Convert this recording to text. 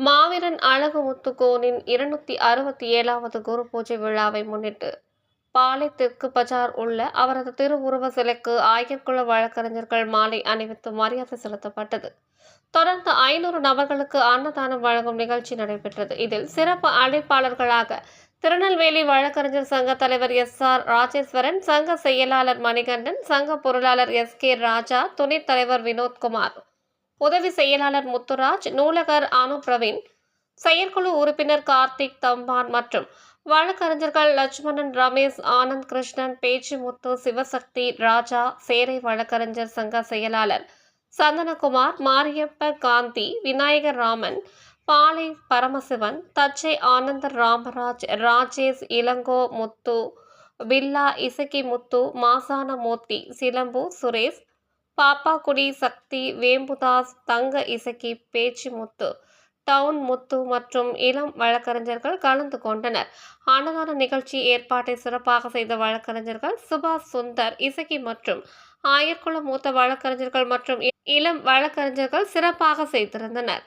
மாவீரன் அழகு முத்துகோனின் இருநூத்தி அறுபத்தி ஏழாவது குரு பூஜை விழாவை முன்னிட்டு பாலை தெற்கு பஜார் உள்ள அவரது திருவுருவ சிலைக்கு ஆயர்குல வழக்கறிஞர்கள் மாலை அணிவித்து மரியாதை செலுத்தப்பட்டது. தொடர்ந்து ஐநூறு நபர்களுக்கு அன்னதானம் வழங்கும் நிகழ்ச்சி நடைபெற்றது. இதில் சிறப்பு அழைப்பாளர்களாக திருநெல்வேலி வழக்கறிஞர் சங்க தலைவர் எஸ் ஆர் ராஜேஸ்வரன் சங்க செயலாளர் மணிகண்டன் சங்க பொருளாளர் எஸ் கே ராஜா துணைத் தலைவர் வினோத்குமார் உதவி செயலாளர் முத்துராஜ் நூலகர் அனு பிரவீன் செயற்குழு உறுப்பினர் கார்த்திக் தம்பான் மற்றும் வழக்கறிஞர்கள் லட்சுமணன் ரமேஷ் ஆனந்த் கிருஷ்ணன் பேச்சு முத்து சிவசக்தி ராஜா சேரை வழக்கறிஞர் சங்க செயலாளர் சந்தனகுமார் மாரியப்ப காந்தி விநாயகர் ராமன் பாலை பரமசிவன் தச்சை ஆனந்த ராமராஜ் ராஜேஷ் இளங்கோ முத்து பில்லா இசக்கி முத்து மாசான மூர்த்தி சிலம்பு சுரேஷ் பாப்பாக்குடி சக்தி வேம்புதாஸ் தங்க இசக்கி பேச்சு முத்து டவுன் முத்து மற்றும் இளம் வழக்கறிஞர்கள் கலந்து கொண்டனர். அன்னதான நிகழ்ச்சி ஏற்பாட்டை சிறப்பாக செய்த வழக்கறிஞர்கள் சுபாஷ் சுந்தர் இசக்கி மற்றும் ஆயர்குள மூத்த வழக்கறிஞர்கள் மற்றும் இளம் வழக்கறிஞர்கள் சிறப்பாக செய்திருந்தனர்.